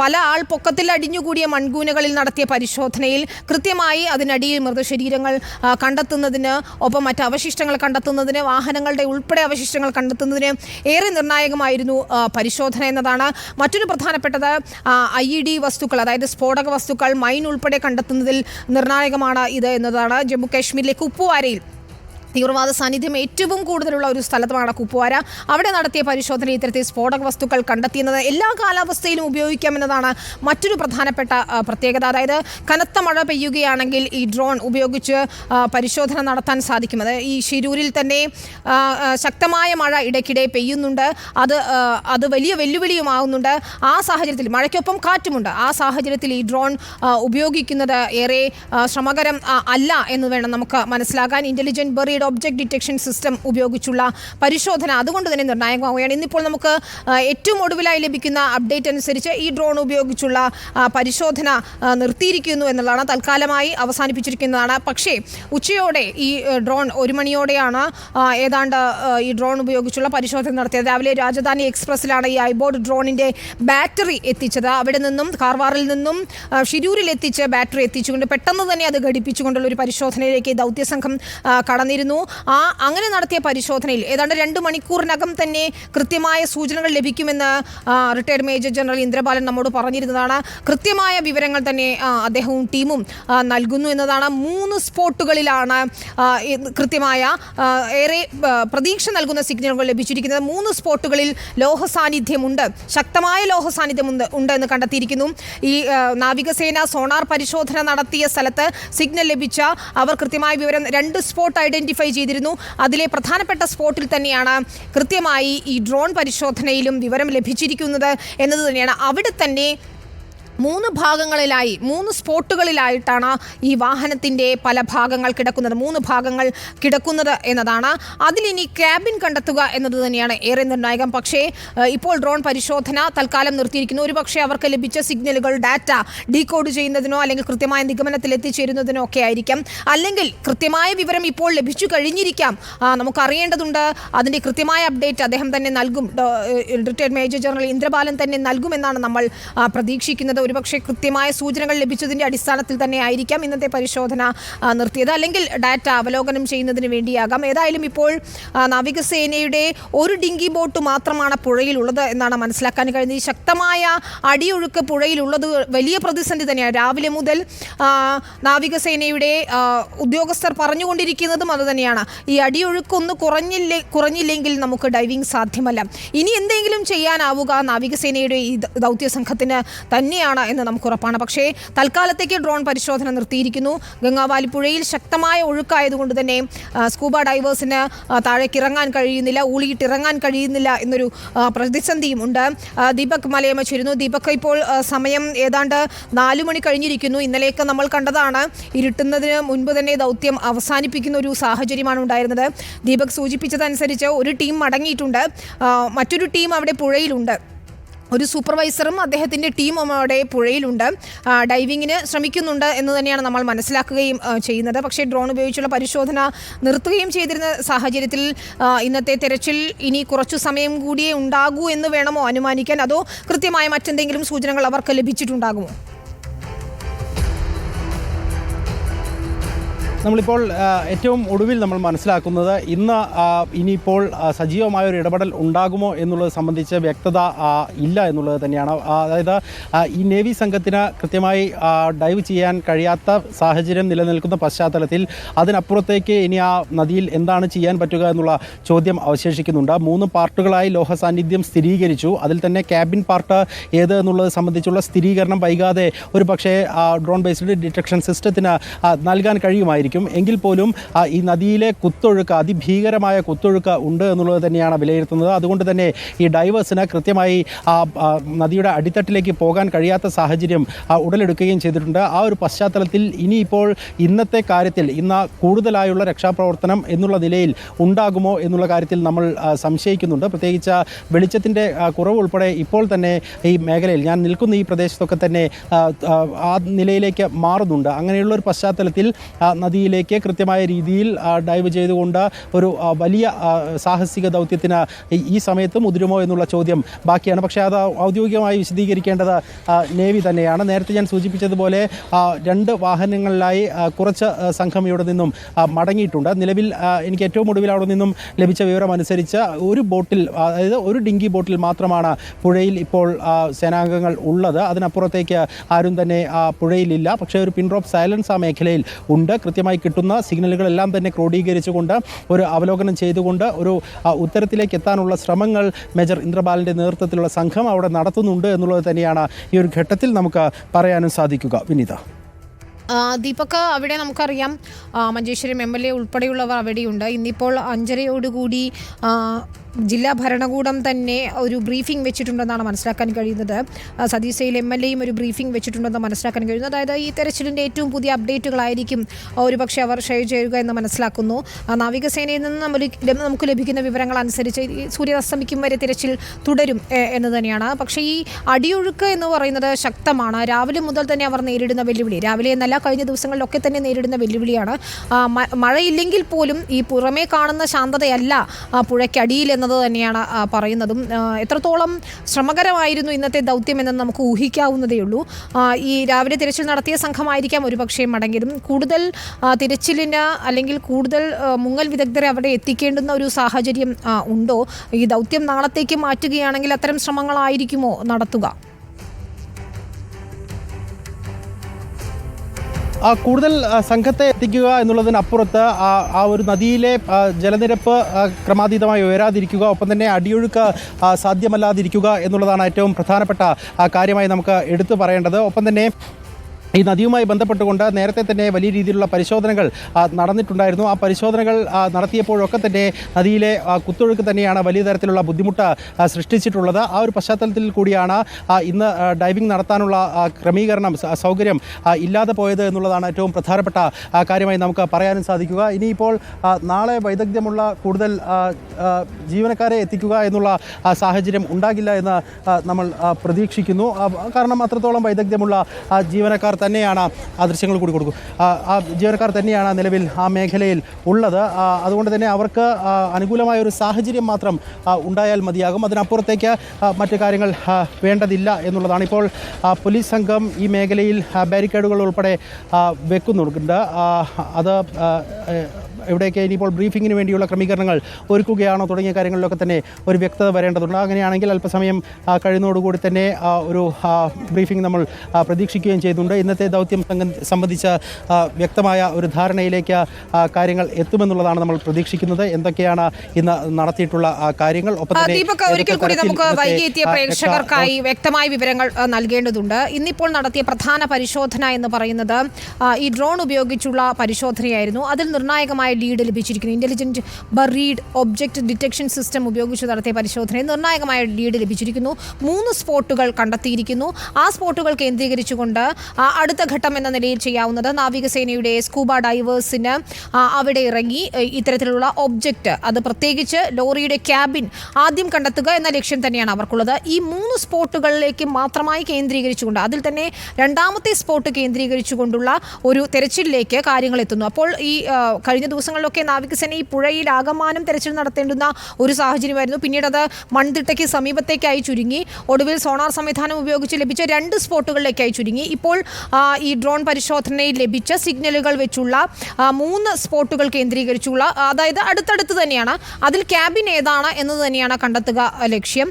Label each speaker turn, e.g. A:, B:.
A: പല ആൾ പൊക്കത്തിൽ അടിഞ്ഞുകൂടിയ മൺകൂനകളിൽ നടത്തിയ പരിശോധനയിൽ കൃത്യമായി അതിനടിയിൽ മൃതശരീരങ്ങൾ കണ്ടെത്തുന്നതിന് ഒപ്പം മറ്റ് അവശിഷ്ടങ്ങൾ കണ്ടെത്തുന്നതിന് വാഹനങ്ങളുടെ ഉൾപ്പെടെ അവശിഷ്ടങ്ങൾ കണ്ടെത്തുന്നതിന് ഏറെ നിർണായകമായിരുന്നു പരിശോധന എന്നതാണ്. മറ്റൊരു പ്രധാനപ്പെട്ടത് ഐ ഇ ഡി വസ്തുക്കൾ അതായത് സ്ഫോടക വസ്തുക്കൾ മൈൻ ഉൾപ്പെടെ കണ്ടെത്തുന്നതിൽ നിർണായകമാണ് ഇത് എന്നതാണ്. ജമ്മു കാശ്മീരിലെ കുപ്വാരയിൽ തീവ്രവാദ സാന്നിധ്യം ഏറ്റവും കൂടുതലുള്ള ഒരു സ്ഥലത്തുമാണ് കുപ്വാര. അവിടെ നടത്തിയ പരിശോധന ഇത്തരത്തിൽ സ്ഫോടക വസ്തുക്കൾ കണ്ടെത്തിയെന്നത് എല്ലാ കാലാവസ്ഥയിലും ഉപയോഗിക്കാമെന്നതാണ് മറ്റൊരു പ്രധാനപ്പെട്ട പ്രത്യേകത. അതായത് കനത്ത മഴ പെയ്യുകയാണെങ്കിൽ ഈ ഡ്രോൺ ഉപയോഗിച്ച് പരിശോധന നടത്താൻ സാധിക്കും. അത് ഈ ഷിരൂരിൽ തന്നെ ശക്തമായ മഴ ഇടയ്ക്കിടെ പെയ്യുന്നുണ്ട്. അത് അത് വലിയ വെല്ലുവിളിയുമാകുന്നുണ്ട് ആ സാഹചര്യത്തിൽ മഴയ്ക്കൊപ്പം കാറ്റുമുണ്ട്. ആ സാഹചര്യത്തിൽ ഈ ഡ്രോൺ ഉപയോഗിക്കുന്നത് ഏറെ ശ്രമകരം അല്ല എന്ന് വേണം നമുക്ക് മനസ്സിലാക്കാൻ. ഇന്റലിജന്റ് ബറിയുടെ ഒബ്ജക്ട് ഡിറ്റക്ഷൻ സിസ്റ്റം ഉപയോഗിച്ചുള്ള പരിശോധന അതുകൊണ്ട് തന്നെ നിർണായകമാവുകയാണ്. ഇന്നിപ്പോൾ നമുക്ക് ഏറ്റവും ഒടുവിലായി ലഭിക്കുന്ന അപ്ഡേറ്റ് അനുസരിച്ച് ഈ ഡ്രോൺ ഉപയോഗിച്ചുള്ള പരിശോധന നിർത്തിയിരിക്കുന്നു എന്നുള്ളതാണ് തൽക്കാലമായി അവസാനിപ്പിച്ചിരിക്കുന്നതാണ്. പക്ഷേ ഉച്ചയോടെ ഈ ഡ്രോൺ ഒരു മണിയോടെയാണ് ഏതാണ്ട് ഈ ഡ്രോൺ ഉപയോഗിച്ചുള്ള പരിശോധന നടത്തിയത്. രാവിലെ രാജധാനി എക്സ്പ്രസ്സിലാണ് ഈ ഐബോർഡ് ഡ്രോണിന്റെ ബാറ്ററി എത്തിച്ചത്. അവിടെ നിന്നും കാർവാറിൽ നിന്നും ഷിരൂരിലെത്തിച്ച് ബാറ്ററി എത്തിച്ചുകൊണ്ട് പെട്ടെന്ന് തന്നെ അത് ഘടിപ്പിച്ചുകൊണ്ടുള്ള ഒരു പരിശോധനയിലേക്ക് ദൗത്യസംഘം ആ, കടന്നിരുന്നു ആ അങ്ങനെ നടത്തിയ പരിശോധനയിൽ ഏതാണ്ട് രണ്ട് മണിക്കൂറിനകം തന്നെ കൃത്യമായ സൂചനകൾ ലഭിക്കുമെന്ന് റിട്ടയർഡ് മേജർ ജനറൽ ഇന്ദ്രബാലൻ നമ്മോട് പറഞ്ഞിരുന്നതാണ്. കൃത്യമായ വിവരങ്ങൾ തന്നെ അദ്ദേഹവും ടീമും നൽകുന്നു എന്നതാണ്. മൂന്ന് സ്പോട്ടുകളിലാണ് കൃത്യമായ ഏറെ പ്രതീക്ഷ നൽകുന്ന സിഗ്നലുകൾ ലഭിച്ചിരിക്കുന്നത്. മൂന്ന് സ്പോട്ടുകളിൽ ലോഹ സാന്നിധ്യമുണ്ട് ശക്തമായ ലോഹ സാന്നിധ്യമുണ്ട് ഉണ്ട് എന്ന് കണ്ടെത്തിയിരിക്കുന്നു. ഈ നാവികസേന സോണാർ പരിശോധന നടത്തിയ സ്ഥലത്ത് സിഗ്നൽ ലഭിച്ച അവർ കൃത്യമായ വിവരം രണ്ട് സ്പോട്ട് ഐഡന്റിഫൈ ചെയ്തിരുന്നു. അതിലെ പ്രധാനപ്പെട്ട സ്പോട്ടിൽ തന്നെയാണ് കൃത്യമായി ഈ ഡ്രോൺ പരിശോധനയിലും വിവരം ലഭിച്ചിരിക്കുന്നത്. എന്നത് തന്നെയാണ്. അവിടെ തന്നെ മൂന്ന് ഭാഗങ്ങളിലായി മൂന്ന് സ്പോട്ടുകളിലായിട്ടാണ് ഈ വാഹനത്തിന്റെ പല ഭാഗങ്ങൾ കിടക്കുന്നത്. മൂന്ന് ഭാഗങ്ങൾ കിടക്കുന്നത് എന്നതാണ്. അതിലിനി ക്യാബിൻ കണ്ടെത്തുക എന്നത് തന്നെയാണ് ഏറെ നിർണായകം പക്ഷേ ഇപ്പോൾ ഡ്രോൺ പരിശോധന തൽക്കാലം നിർത്തിയിരിക്കുന്നു. ഒരു പക്ഷേ അവർക്ക് ലഭിച്ച സിഗ്നലുകൾ ഡാറ്റ ഡീകോഡ് ചെയ്യുന്നതിനോ അല്ലെങ്കിൽ കൃത്യമായ നിഗമനത്തിൽ എത്തിച്ചേരുന്നതിനോ ഒക്കെ ആയിരിക്കാം. അല്ലെങ്കിൽ കൃത്യമായ വിവരം ഇപ്പോൾ ലഭിച്ചു കഴിഞ്ഞിരിക്കാം. നമുക്കറിയേണ്ടതുണ്ട്. അതിന്റെ കൃത്യമായ അപ്ഡേറ്റ് അദ്ദേഹം തന്നെ നൽകും. റിട്ടയർഡ് മേജർ ജനറൽ ഇന്ദ്രബാലൻ തന്നെ നൽകുമെന്നാണ് നമ്മൾ പ്രതീക്ഷിക്കുന്നത്. പ്രതീക്ഷിക്കുന്നത് ഒരുപക്ഷെ കൃത്യമായ സൂചനകൾ ലഭിച്ചതിന്റെ അടിസ്ഥാനത്തിൽ തന്നെ ആയിരിക്കാം ഇന്നത്തെ പരിശോധന നിർത്തിയത്. അല്ലെങ്കിൽ ഡാറ്റ അവലോകനം ചെയ്യുന്നതിന് വേണ്ടിയാകാം. ഏതായാലും ഇപ്പോൾ നാവികസേനയുടെ ഒരു ഡിങ്കി ബോട്ട് മാത്രമാണ് പുഴയിലുള്ളത് എന്നാണ് മനസ്സിലാക്കാൻ കഴിഞ്ഞത്. ശക്തമായ അടിയൊഴുക്ക് പുഴയിലുള്ളത് വലിയ പ്രതിസന്ധി തന്നെയാണ്. രാവിലെ മുതൽ നാവികസേനയുടെ ഉദ്യോഗസ്ഥർ പറഞ്ഞുകൊണ്ടിരിക്കുന്നതും അത് തന്നെയാണ്. ഈ അടിയൊഴുക്കൊന്ന് കുറഞ്ഞില്ലേ കുറഞ്ഞില്ലെങ്കിൽ നമുക്ക് ഡൈവിംഗ് സാധ്യമല്ല. ഇനി എന്തെങ്കിലും ചെയ്യാനാവുക നാവികസേനയുടെ ഈ ദൗത്യ സംഘത്തിന് തന്നെയാണ്. എന്ന് നമുക്ക് ഉറപ്പാണ്. പക്ഷേ തൽക്കാലത്തേക്ക് ഡ്രോൺ പരിശോധന നിർത്തിയിരിക്കുന്നു. ഗംഗാവാലി പുഴയിൽ ശക്തമായ ഒഴുക്കായതുകൊണ്ട് തന്നെ സ്കൂബ ഡൈവേഴ്സിന് താഴേക്ക് ഇറങ്ങാൻ കഴിയുന്നില്ല ഊളിയിട്ട് ഇറങ്ങാൻ കഴിയുന്നില്ല എന്നൊരു പ്രതിസന്ധിയും ഉണ്ട്. ദീപക് മലയമ ചേരുന്നു. ദീപക് ഇപ്പോൾ സമയം ഏതാണ്ട് നാലു മണി കഴിഞ്ഞിരിക്കുന്നു. ഇന്നലെയൊക്കെ നമ്മൾ കണ്ടതാണ് ഇരുട്ടുന്നതിന് മുൻപ് തന്നെ ദൗത്യം അവസാനിപ്പിക്കുന്ന ഒരു സാഹചര്യമാണ് ഉണ്ടായിരുന്നത്. ദീപക് സൂചിപ്പിച്ചതനുസരിച്ച് ഒരു ടീം മടങ്ങിയിട്ടുണ്ട്. മറ്റൊരു ടീം അവിടെ പുഴയിലുണ്ട്. ഒരു സൂപ്പർവൈസറും അദ്ദേഹത്തിന്റെ ടീമും അവിടെ പുഴയിലുണ്ട്. ഡൈവിങ്ങിന് ശ്രമിക്കുന്നുണ്ട് എന്ന് തന്നെയാണ് നമ്മൾ മനസ്സിലാക്കുകയും ചെയ്യുന്നത്. പക്ഷേ ഡ്രോൺ ഉപയോഗിച്ചുള്ള പരിശോധന നിർത്തുകയും ചെയ്തിരുന്ന സാഹചര്യത്തിൽ ഇന്നത്തെ തെരച്ചിൽ ഇനി കുറച്ചു സമയം കൂടിയേ ഉണ്ടാകൂ എന്ന് വേണമോ അനുമാനിക്കാൻ? അതോ കൃത്യമായ മറ്റെന്തെങ്കിലും സൂചനകൾ അവർക്ക് ലഭിച്ചിട്ടുണ്ടാകുമോ?
B: നമ്മളിപ്പോൾ ഏറ്റവും ഒടുവിൽ നമ്മൾ മനസ്സിലാക്കുന്നത് ഇന്ന് ഇനിയിപ്പോൾ സജീവമായ ഒരു ഇടപെടൽ ഉണ്ടാകുമോ എന്നുള്ളത് സംബന്ധിച്ച് വ്യക്തത ഇല്ല എന്നുള്ളത് തന്നെയാണ്. അതായത് ഈ നേവി സംഘത്തിന് കൃത്യമായി ഡൈവ് ചെയ്യാൻ കഴിയാത്ത സാഹചര്യം നിലനിൽക്കുന്ന പശ്ചാത്തലത്തിൽ അതിനപ്പുറത്തേക്ക് ഇനി ആ നദിയിൽ എന്താണ് ചെയ്യാൻ പറ്റുക എന്നുള്ള ചോദ്യം അവശേഷിക്കുന്നുണ്ട്. മൂന്ന് പാർട്ടുകളായി ലോഹ സാന്നിധ്യം സ്ഥിരീകരിച്ചു. അതിൽ തന്നെ ക്യാബിൻ പാർട്ട് ഏത് എന്നുള്ളത് സംബന്ധിച്ചുള്ള സ്ഥിരീകരണം വൈകാതെ ഒരു പക്ഷേ ഡ്രോൺ ബേസ്ഡ് ഡിറ്റക്ഷൻ സിസ്റ്റത്തിന് നൽകാൻ കഴിയുമായിരിക്കും. എങ്കിൽ പോലും ഈ നദിയിലെ കുത്തൊഴുക്ക് അതിഭീകരമായ കുത്തൊഴുക്ക് ഉണ്ട് എന്നുള്ളത് തന്നെയാണ് വിലയിരുത്തുന്നത്. അതുകൊണ്ട് തന്നെ ഈ ഡൈവേഴ്സിന് കൃത്യമായി ആ, നദിയുടെ അടിത്തട്ടിലേക്ക് പോകാൻ കഴിയാത്ത സാഹചര്യം ഉടലെടുക്കുകയും ചെയ്തിട്ടുണ്ട്. ആ ഒരു പശ്ചാത്തലത്തിൽ ഇനിയിപ്പോൾ ഇന്നത്തെ കാര്യത്തിൽ ഇന്ന് കൂടുതലായുള്ള രക്ഷാപ്രവർത്തനം എന്നുള്ള നിലയിൽ ഉണ്ടാകുമോ എന്നുള്ള കാര്യത്തിൽ നമ്മൾ സംശയിക്കുന്നുണ്ട്. പ്രത്യേകിച്ച് വെളിച്ചത്തിന്റെ കുറവ് ഉൾപ്പെടെ ഇപ്പോൾ തന്നെ ഈ മേഖലയിൽ ഞാൻ നിൽക്കുന്ന ഈ പ്രദേശത്തൊക്കെ തന്നെ ആ, നിലയിലേക്ക് മാറുന്നുണ്ട്. അങ്ങനെയുള്ള ഒരു പശ്ചാത്തലത്തിൽ നദിയിൽ നദിയിലേക്ക് കൃത്യമായ രീതിയിൽ ഡൈവ് ചെയ്തുകൊണ്ട് ഒരു വലിയ സാഹസിക ദൗത്യത്തിന് ഈ- സമയത്ത് മുതിരുമോ എന്നുള്ള ചോദ്യം ബാക്കിയാണ്. പക്ഷേ അത് ഔദ്യോഗികമായി വിശദീകരിക്കേണ്ടത് നേവി തന്നെയാണ്. നേരത്തെ ഞാൻ സൂചിപ്പിച്ചതുപോലെ രണ്ട് വാഹനങ്ങളിലായി കുറച്ച് സംഘം ഇവിടെ നിന്നും മടങ്ങിയിട്ടുണ്ട്. നിലവിൽ എനിക്ക് ഏറ്റവും ഒടുവിൽ അവിടെ നിന്നും ലഭിച്ച വിവരം അനുസരിച്ച് ഒരു ബോട്ടിൽ അതായത് ഒരു ഡിങ്കി ബോട്ടിൽ മാത്രമാണ് പുഴയിൽ ഇപ്പോൾ സേനാംഗങ്ങൾ ഉള്ളത്. അതിനപ്പുറത്തേക്ക് ആരും തന്നെ പുഴയിലില്ല. പക്ഷേ ഒരു പിൻറോപ്പ് സൈലൻസ് ആ മേഖലയിൽ ഉണ്ട്. കൃത്യമായി കിട്ടുന്ന സിഗ്നലുകളെല്ലാം തന്നെ ക്രോഡീകരിച്ചുകൊണ്ട് ഒരു അവലോകനം ചെയ്തുകൊണ്ട് ഒരു ഉത്തരത്തിലേക്ക് എത്താനുള്ള ശ്രമങ്ങൾ മേജർ ഇന്ദ്രബാലിന്റെ നേതൃത്വത്തിലുള്ള സംഘം അവിടെ നടത്തുന്നുണ്ട് എന്നുള്ളത് തന്നെയാണ് ഈ ഒരു ഘട്ടത്തിൽ നമുക്ക് പറയാനും സാധിക്കുക. വിനീത.
A: ദീപക് അവിടെ നമുക്കറിയാം മഞ്ചേശ്വരം എം എൽ എ ഉൾപ്പെടെയുള്ളവർ അവിടെയുണ്ട്. ഇന്നിപ്പോൾ അഞ്ചരയോടുകൂടി ജില്ലാ ഭരണകൂടം തന്നെ ഒരു ബ്രീഫിംഗ് വെച്ചിട്ടുണ്ടെന്നാണ് മനസ്സിലാക്കാൻ കഴിയുന്നത്. സതീസയിൽ എം എൽ എയും ഒരു ബ്രീഫിംഗ് വെച്ചിട്ടുണ്ടെന്ന് മനസ്സിലാക്കാൻ കഴിയുന്നു. അതായത് ഈ തെരച്ചിലിന്റെ ഏറ്റവും പുതിയ അപ്ഡേറ്റുകളായിരിക്കും ഒരുപക്ഷെ അവർ ഷെയർ ചെയ്യുക എന്ന് മനസ്സിലാക്കുന്നു. നാവികസേനയിൽ നിന്ന് നമ്മൾ നമുക്ക് ലഭിക്കുന്ന വിവരങ്ങൾ അനുസരിച്ച് ഈ സൂര്യാസ്തമിക്കും വരെ തിരച്ചിൽ തുടരും എന്ന് തന്നെയാണ്. പക്ഷേ ഈ അടിയൊഴുക്ക് എന്ന് പറയുന്നത് ശക്തമാണ്. രാവിലെ മുതൽ തന്നെ അവർ നേരിടുന്ന വെല്ലുവിളി. രാവിലെ കഴിഞ്ഞ ദിവസങ്ങളിലൊക്കെ തന്നെ നേരിടുന്ന വെല്ലുവിളിയാണ്. മഴയില്ലെങ്കിൽ പോലും ഈ പുറമേ കാണുന്ന ശാന്തതയല്ല പുഴയ്ക്കടിയിൽ എന്നത് തന്നെയാണ് പറയുന്നതും. എത്രത്തോളം ശ്രമകരമായിരുന്നു ഇന്നത്തെ ദൗത്യം എന്ന് നമുക്ക് ഊഹിക്കാവുന്നതേ ഉള്ളൂ. ഈ രാവിലെ തിരച്ചിൽ നടത്തിയ സംഘമായിരിക്കാം ഒരുപക്ഷേ മടങ്ങിയതും. കൂടുതൽ തിരച്ചിലിന് അല്ലെങ്കിൽ കൂടുതൽ മുങ്ങൽ വിദഗ്ധരെ അവിടെ എത്തിക്കേണ്ടുന്ന ഒരു സാഹചര്യം ഉണ്ടോ? ഈ ദൗത്യം നാളത്തേക്ക് മാറ്റുകയാണെങ്കിൽ അത്തരം ശ്രമങ്ങളായിരിക്കുമോ നടത്തുക?
B: കൂടുതൽ സംഘത്തെ എത്തിക്കുക എന്നുള്ളതിനപ്പുറത്ത് ആ ഒരു നദിയിലെ ജലനിരപ്പ് ക്രമാതീതമായി ഉയരാതിരിക്കുക ഒപ്പം തന്നെ അടിയൊഴുക്ക് സാധ്യമല്ലാതിരിക്കുക എന്നുള്ളതാണ് ഏറ്റവും പ്രധാനപ്പെട്ട കാര്യമായി നമുക്ക് എടുത്തു പറയേണ്ടത്. ഒപ്പം തന്നെ ഈ നദിയുമായി ബന്ധപ്പെട്ടുകൊണ്ട് നേരത്തെ തന്നെ വലിയ രീതിയിലുള്ള പരിശോധനകൾ നടന്നിട്ടുണ്ടായിരുന്നു. ആ പരിശോധനകൾ നടത്തിയപ്പോഴൊക്കെ തന്നെ നദിയിലെ കുത്തൊഴുക്ക് തന്നെയാണ് വലിയ തരത്തിലുള്ള ബുദ്ധിമുട്ട് സൃഷ്ടിച്ചിട്ടുള്ളത്. ആ ഒരു പശ്ചാത്തലത്തിൽ കൂടിയാണ് ഇന്ന് ഡൈവിംഗ് നടത്താനുള്ള ക്രമീകരണം സൗകര്യം ഇല്ലാതെ പോയത് എന്നുള്ളതാണ് ഏറ്റവും പ്രധാനപ്പെട്ട കാര്യമായി നമുക്ക് പറയാനും സാധിക്കുക. ഇനിയിപ്പോൾ നാളെ വൈദഗ്ധ്യമുള്ള കൂടുതൽ ജീവനക്കാരെ എത്തിക്കുക എന്നുള്ള സാഹചര്യം ഉണ്ടാകില്ല എന്ന് നമ്മൾ പ്രതീക്ഷിക്കുന്നു. കാരണം അത്രത്തോളം വൈദഗ്ധ്യമുള്ള ജീവനക്കാർ തന്നെയാണ് ആ ദൃശ്യങ്ങൾ കൂടി കൊടുക്കും. ആ, ജീവനക്കാർ തന്നെയാണ് നിലവിൽ ആ മേഖലയിൽ ഉള്ളത്. അതുകൊണ്ട് തന്നെ അവർക്ക് അനുകൂലമായ ഒരു സാഹചര്യം മാത്രം ഉണ്ടായാൽ മതിയാകും. അതിനപ്പുറത്തേക്ക് മറ്റു കാര്യങ്ങൾ വേണ്ടതില്ല എന്നുള്ളതാണ് ഇപ്പോൾ പോലീസ് സംഘം ഈ മേഖലയിൽ ബാരിക്കേഡുകൾ ഉൾപ്പെടെ വെക്കുന്നുണ്ട്. അത് എവിടെയൊക്കെ ഇനിയിപ്പോൾ ബ്രീഫിങ്ങിന് വേണ്ടിയുള്ള ക്രമീകരണങ്ങൾ ഒരുക്കുകയാണോ തുടങ്ങിയ കാര്യങ്ങളിലൊക്കെ തന്നെ ഒരു വ്യക്തത വരേണ്ടതുണ്ട്. അങ്ങനെയാണെങ്കിൽ അല്പസമയം കഴിയുന്നതോടുകൂടി തന്നെ ഒരു ബ്രീഫിംഗ് നമ്മൾ പ്രതീക്ഷിക്കുകയും ചെയ്തിട്ടുണ്ട് ഇന്നത്തെ ദൗത്യം സംഘം സംബന്ധിച്ച വ്യക്തമായ ഒരു ധാരണയിലേക്ക് കാര്യങ്ങൾ എത്തുമെന്നുള്ളതാണ് നമ്മൾ പ്രതീക്ഷിക്കുന്നത്. എന്തൊക്കെയാണ് ഇന്ന് നടത്തിയിട്ടുള്ള കാര്യങ്ങൾ? ഒപ്പം
A: ദീപക് ഒരിക്കൽ കൂടി നമുക്ക്
B: ഇന്നത്തെ,
A: വൈകി എത്തിയ പ്രേക്ഷകർക്കായി വ്യക്തമായ വിവരങ്ങൾ നൽകേണ്ടതുണ്ട്. ഇന്നിപ്പോൾ നടത്തിയ പ്രധാന പരിശോധന എന്ന് പറയുന്നത് ഈ ഡ്രോൺ ഉപയോഗിച്ചുള്ള പരിശോധനയായിരുന്നു. അതിൽ നിർണായകമായ ലീഡ് ലഭിച്ചിരിക്കുന്നു. Intelligent buried object detection system ഉപയോഗിച്ച് നടത്തിയ പരിശോധനയിൽ നിർണായകമായ ലീഡ് ലഭിച്ചിരിക്കുന്നു. മൂന്ന് സ്പോട്ടുകൾ കണ്ടെത്തിയിരിക്കുന്നു. ആ സ്പോട്ടുകൾ കേന്ദ്രീകരിച്ചുകൊണ്ട് അടുത്ത ഘട്ടം എന്ന നിലയിൽ ചെയ്യാവുന്നത് നാവികസേനയുടെ സ്കൂബ ഡൈവേഴ്സിന് അവിടെ ഇറങ്ങി ഇത്തരത്തിലുള്ള ഒബ്ജക്റ്റ് അത് പ്രത്യേകിച്ച് ലോറിയുടെ ക്യാബിൻ ആദ്യം കണ്ടെത്തുക എന്ന ലക്ഷ്യം തന്നെയാണ് അവർക്കുള്ളത്. ഈ മൂന്ന് സ്പോട്ടുകളിലേക്ക് മാത്രമായി കേന്ദ്രീകരിച്ചുകൊണ്ട് അതിൽ തന്നെ രണ്ടാമത്തെ സ്പോട്ട് കേന്ദ്രീകരിച്ചുകൊണ്ടുള്ള ഒരു തെരച്ചിലിലേക്ക് കാര്യങ്ങൾ എത്തുന്നു. അപ്പോൾ ഈ കഴിഞ്ഞ കഴിഞ്ഞ ദിവസങ്ങളിലൊക്കെ നാവികസേന ഈ പുഴയിൽ ആകമാനം തെരച്ചിൽ നടത്തേണ്ടുന്ന ഒരു സാഹചര്യമായിരുന്നു. പിന്നീട് അത് മൺതിട്ടയ്ക്ക് സമീപത്തേക്കായി ചുരുങ്ങി. ഒടുവിൽ സോണാർ സംവിധാനം ഉപയോഗിച്ച് ലഭിച്ച രണ്ട് സ്പോട്ടുകളിലേക്കായി ചുരുങ്ങി. ഇപ്പോൾ ഈ ഡ്രോൺ പരിശോധനയിൽ ലഭിച്ച സിഗ്നലുകൾ വെച്ചുള്ള മൂന്ന് സ്പോട്ടുകൾ കേന്ദ്രീകരിച്ചുള്ള അതായത് അടുത്തടുത്ത് തന്നെയാണ്. അതിൽ ക്യാബിൻ ഏതാണ് എന്ന് തന്നെയാണ് കണ്ടെത്തുക ലക്ഷ്യം.